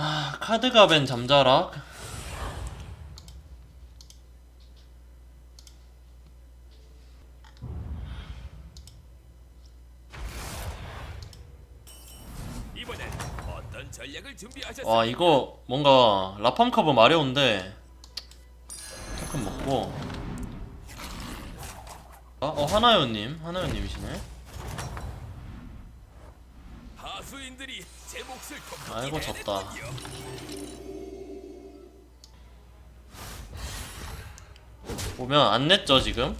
아 카드가 벤 잠자락? 어떤 전략을 준비하셨습니까? 와 이거 뭔가 라팜카브 마려운데 조금 먹고. 아, 어 하나요님. 하나요님이시네 하수인들이 제 몫을 아이고, 졌다. 보면 안 냈죠 지금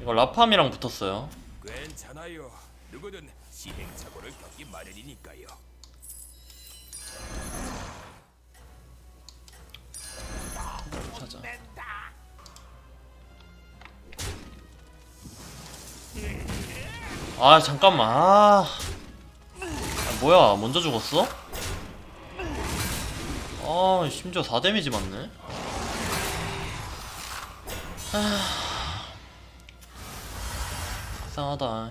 이거 라팜이랑 붙었어요 괜찮아요. 누구든 시행착오를 겪기 마련이니까요. 아 잠깐만 아, 아 뭐야 먼저 죽었어? 아 심지어 4데미지 맞네 아 이상하다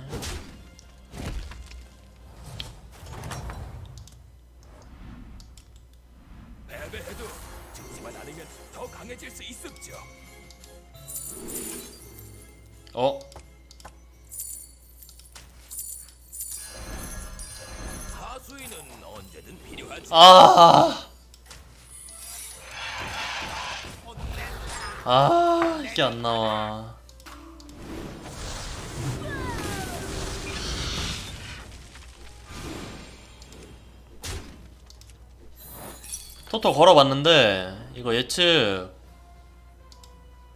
패배해도 죽지만 않으면 더 강해질 수 있었죠. 어? 아. 아, 이게 안 나와. 토토 걸어봤는데 이거 예측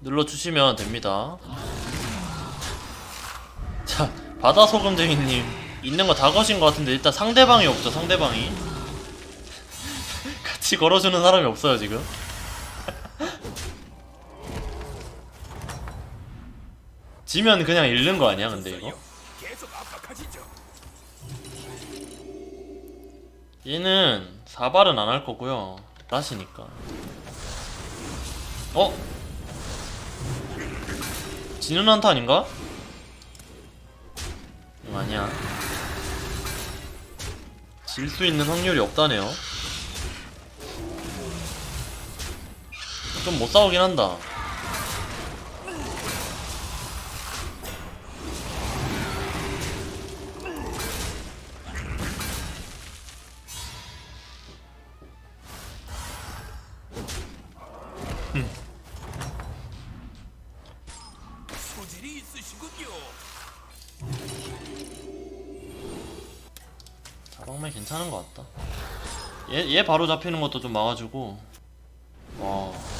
눌러주시면 됩니다. 자, 바다 소금쟁이님 있는 거 다 거신 것 같은데 일단 상대방이 없죠 상대방이. 같이 걸어주는 사람이 없어요 지금. 지면 그냥 잃는 거 아니야 근데 이거? 얘는 사발은 안 할 거고요. 라시니까. 어? 지는 한타 아닌가? 아니야. 질 수 있는 확률이 없다네요. 좀 못 싸우긴 한다. 괜찮은 것 같다. 얘, 얘 바로 잡히는 것도 좀 막아주고. 와.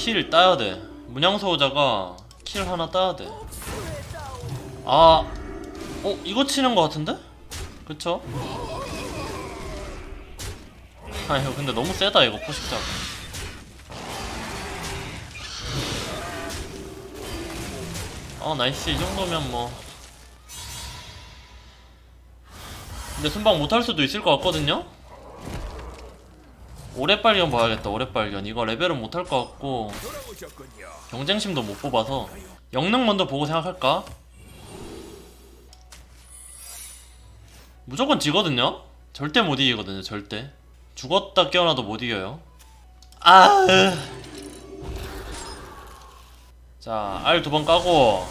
킬 따야 돼. 문양소호자가 킬 하나 따야 돼. 아, 어 이거 치는 것 같은데? 그쵸? 아 이거 근데 너무 세다 이거 포식자가. 어 나이스 이 정도면 뭐 근데 순방 못할 수도 있을 것 같거든요? 오래빨견 봐야겠다 오래빨견 이거 레벨은 못할 것 같고. 경쟁심도 못 뽑아서 영능 먼저 보고 생각할까? 무조건 지거든요? 절대 못 이기거든요 절대 죽었다 깨어나도 못 이겨요 아 자, R 두 번 까고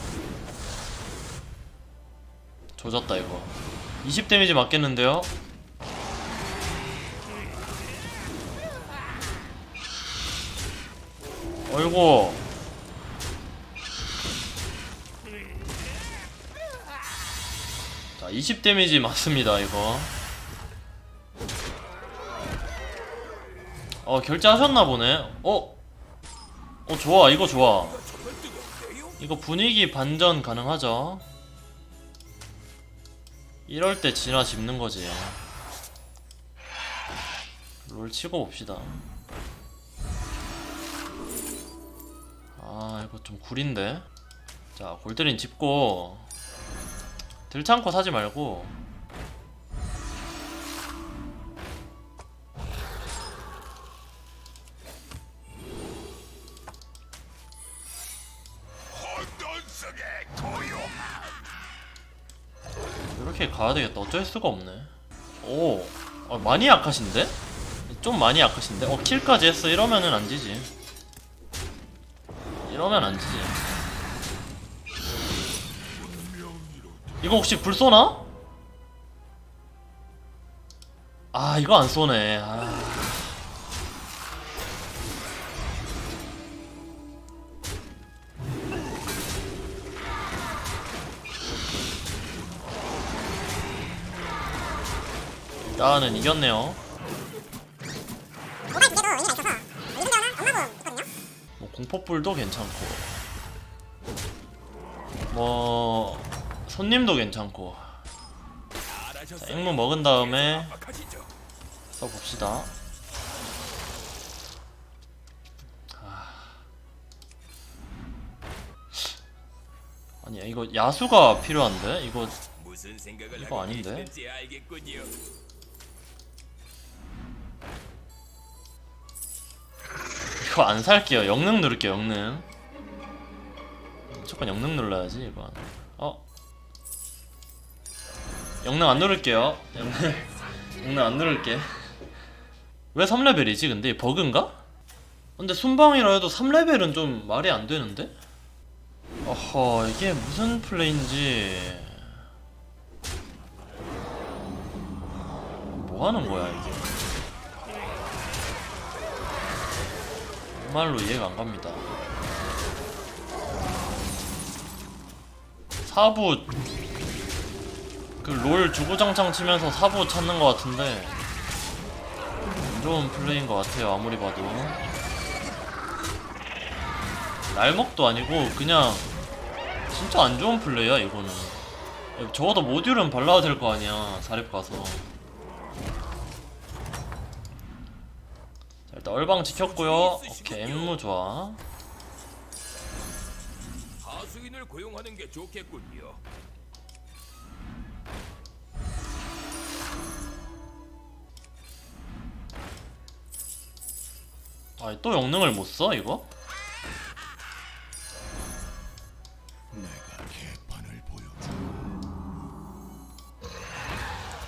조졌다 이거 20 데미지 맞겠는데요? 어이구 자, 20 데미지 맞습니다 이거 어 결제하셨나 보네 어? 어 좋아 이거 좋아? 이거 분위기 반전 가능하죠. 이럴 때 진화 집는 거지. 롤 치고 봅시다. 아, 이거 좀 구린데? 자, 골드린 짚고, 들창고 사지 말고, 이렇게 가야 되겠다. 어쩔 수가 없네. 오, 어, 많이 약하신데? 좀 많이 약하신데? 어, 킬까지 했어. 이러면은 안 지지. 이러면 안 지지. 이거 혹시 불 쏘나? 아, 이거 안 쏘네. 아. 나는 이겼네요. 공포불도 괜찮고, 뭐 손님도 괜찮고. 자, 앵무 먹은 다음에. 써봅시다. 아. 아니야 이거 야수가 필요한데 이거 이거 아닌데? 이거 안 살게요. 영능 누를게요. 영능. 무조건 영능 눌러야지 이건. 어? 영능 안 누를게요. 영능 영능 안 누를게. 왜 3레벨이지? 근데 버그인가? 근데 순방이라 해도 3레벨은 좀 말이 안 되는데? 어허 이게 무슨 플레이인지 뭐 하는 거야 이게? 정말로 이해가 안 갑니다. 사부. 그 롤 주구장창 치면서 사부 찾는 것 같은데 안 좋은 플레이인 것 같아요 아무리 봐도. 날먹도 아니고 그냥 진짜 안 좋은 플레이야 이거는. 적어도 모듈은 발라야 될 거 아니야 사립 가서 일단 얼방 지켰고요 오케이 앵무 좋아 하수인을 고용하는 게 좋겠군요. 아또 영능을 못 써 이거?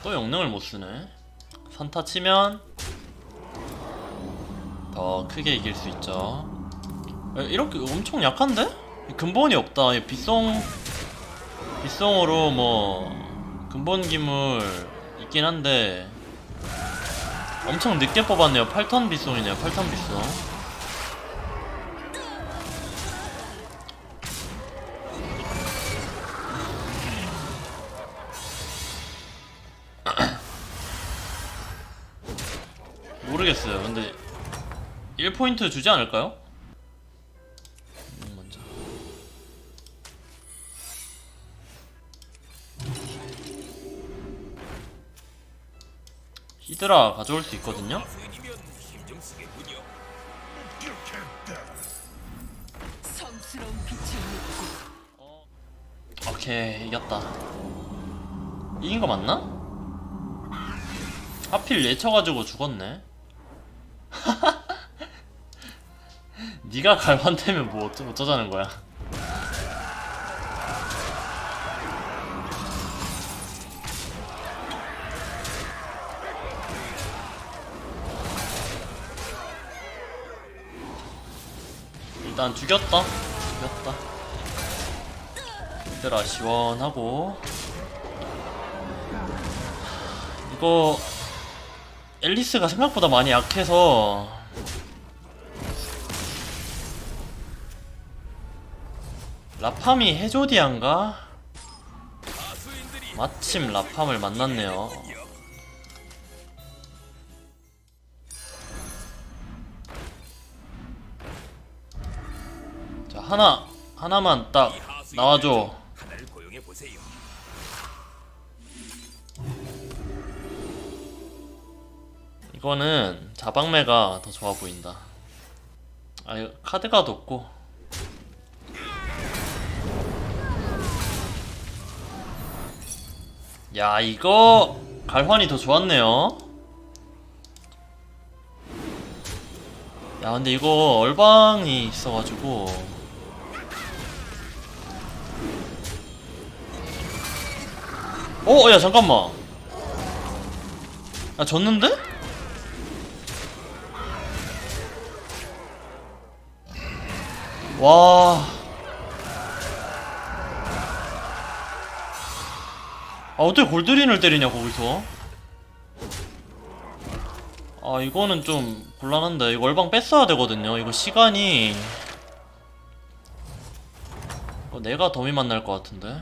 또 영능을 못 쓰네. 선타 치면 더 크게 이길 수 있죠. 에, 이렇게 엄청 약한데? 근본이 없다. 이 빗송 빗송으로 뭐 근본 기물 있긴 한데 엄청 늦게 뽑았네요. 8턴 빗송이네요. 8턴 빗송. 모르겠어요. 근데 1포인트 주지 않을까요? 음, 먼저. 히드라 가져올 수 있거든요? 오케이 이겼다 이긴 거 맞나? 하필 예쳐가지고 죽었네 네가 갈반되면 뭐 어쩌, 어쩌자는 거야? 일단 죽였다. 죽였다. 얘들아 시원하고. 이거 앨리스가 생각보다 많이 약해서 라팜이 해조디안가? 마침 라팜을 만났네요 자 하나 하나만 딱 나와줘. 이거는 자방매가 더 좋아 보인다. 아, 카드가 높고. 야, 이거 갈환이 더 좋았네요. 야, 근데 이거 얼방이 있어가지고. 어, 야, 잠깐만. 아, 졌는데? 와. 아, 어떻게 골드린을 때리냐, 거기서? 아, 이거는 좀 곤란한데. 이거 얼방 뺐어야 되거든요. 이거 시간이. 어, 내가 더미 만날 것 같은데.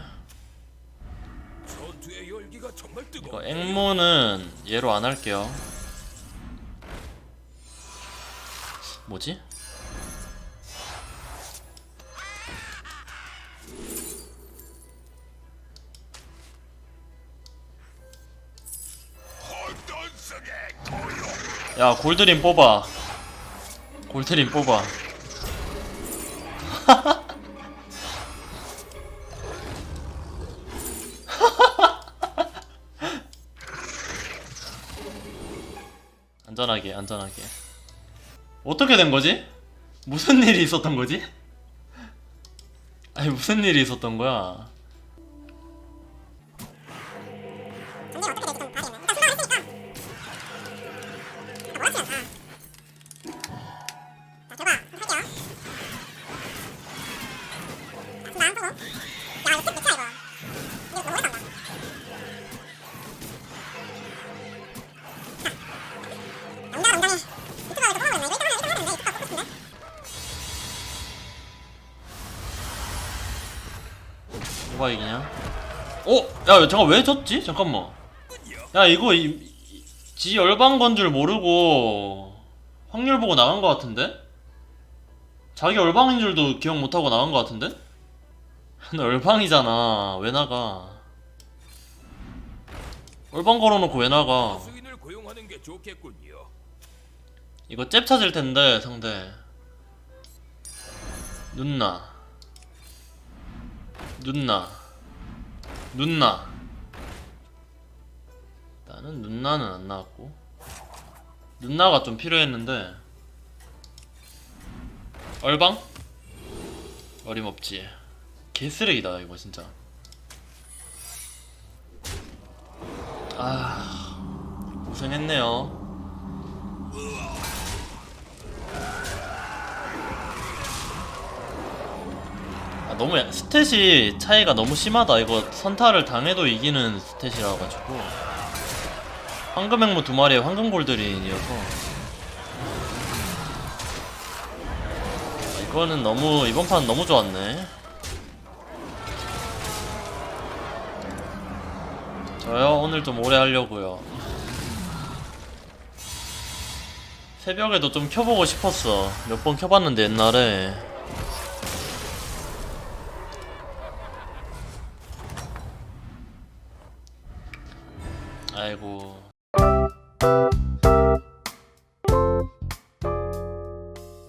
이거. 앵무는 얘로 안 할게요. 뭐지? 야 골드린 뽑아. 골드린 뽑아. 안전하게 안전하게. 어떻게 된 거지? 무슨 일이 있었던 거지? 아니 무슨 일이 있었던 거야? 누가 이기냐? 어? 야 잠깐 왜 졌지? 잠깐만 야 이거 이, 이- 지 열방 건 줄 모르고 확률 보고 나간 거 같은데? 자기 열방인 줄도 기억 못하고 나간 거 같은데? 너 열방이잖아 왜 나가 열방 걸어놓고 왜 나가. 이거 잽 찾을 텐데 상대 눈나 눈나. 눈나. 나는 눈나는 안 나왔고. 눈나가 좀 필요했는데. 얼방? 어림없지. 개쓰레기다 이거 진짜. 아 고생했네요 너무 야- 스탯이 차이가 너무 심하다. 이거 선타를 당해도 이기는 스탯이라 가지고 황금 앵무 두 마리에 황금 골드린이어서 아, 이거는 너무 이번 판 너무 좋았네. 저요 오늘 좀 오래 하려고요. 새벽에도 좀 켜보고 싶었어. 몇 번 켜봤는데 옛날에.